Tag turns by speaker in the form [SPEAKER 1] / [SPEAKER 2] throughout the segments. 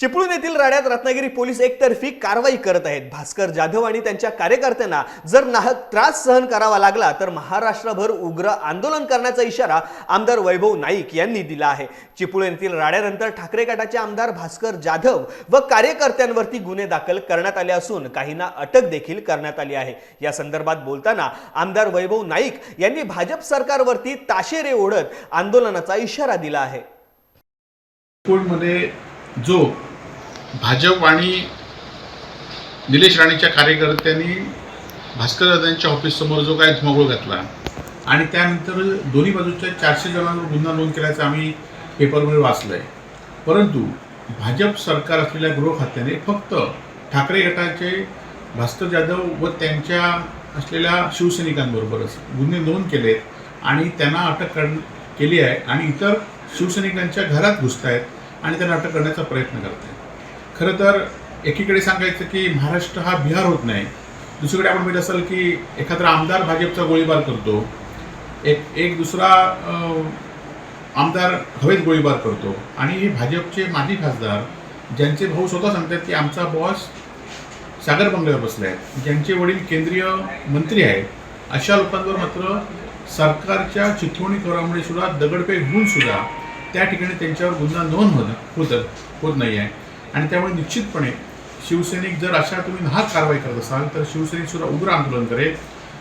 [SPEAKER 1] चिपळूण येथील राड्यात रत्नागिरी पोलीस एकतर्फी कारवाई करत आहेत. भास्कर जाधव आणि त्यांच्या कार्यकर्त्यांना जर नाहक त्रास सहन करावा लागला तर महाराष्ट्रभर उग्र आंदोलन करण्याचा इशारा आमदार वैभव नाईक यांनी दिला आहे. चिपळूण येथील राड्यानंतर ठाकरे गटाचे आमदार भास्कर जाधव व कार्यकर्त्यांवरती गुन्हे दाखल करण्यात आले असून काहींना अटक देखील करण्यात आली आहे. या संदर्भात बोलताना आमदार वैभव नाईक यांनी भाजप सरकारवरती ताशेरे ओढत आंदोलनाचा इशारा दिला आहे.
[SPEAKER 2] जो भाजप आणि निलेश राणेच्या कार्यकर्त्यांनी भास्कर दादांच्या ऑफिससमोर जो काय धुमाकूळ घातला आणि त्यानंतर दोन्ही बाजूच्या चारशे जणांवर गुन्हा नोंद केल्याचं आम्ही पेपरमध्ये वाचलं आहे परंतु भाजप सरकार असलेल्या गृह खात्याने फक्त ठाकरे गटाचे भास्कर जाधव व त्यांच्या असलेल्या शिवसैनिकांबरोबरच गुन्हे नोंद केलेत आणि त्यांना अटक कर केली आहे आणि इतर शिवसैनिकांच्या घरात घुसत आहेत आणि त्यांना अटक करण्याचा प्रयत्न करत आहेत खरं तर एकीकडे सांगायचं की महाराष्ट्र हा बिहार होत नाही. दुसरीकडे आपण बघितलं असाल की एखादा आमदार भाजपचा गोळीबार करतो. एक एक दुसरा आमदार हवेत गोळीबार करतो. आणि हे भाजपचे माजी खासदार ज्यांचे भाऊ स्वतः सांगतात की आमचा बॉस सागर बंगल्यावर बसले आहेत ज्यांचे वडील केंद्रीय मंत्री आहेत अशा लोकांवर मात्र सरकारच्या चिथवणी करामुळे सुद्धा दगडफेक होऊन सुद्धा त्या ठिकाणी त्यांच्यावर गुन्हा नोंद होत होत होत नाही आहे आणि त्यामुळे निश्चितपणे शिवसैनिक जर अशा तुम्ही नाहक कारवाई करत असाल तर शिवसैनिक सुद्धा उग्र आंदोलन करेल.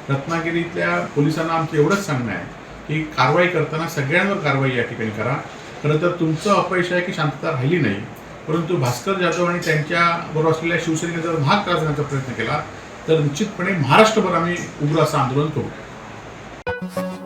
[SPEAKER 2] रत्नागिरीतल्या पोलिसांना आमचं एवढंच सांगणं आहे की कारवाई करताना सगळ्यांवर कारवाई या ठिकाणी करा. खरं तर तुमचं अपयश आहे की शांतता राहिली नाही परंतु भास्कर जाधव आणि त्यांच्या बरोबर असलेल्या शिवसेनेने जर महाग करण्याचा प्रयत्न केला तर निश्चितपणे महाराष्ट्रभर आम्ही उग्र असं आंदोलन करू.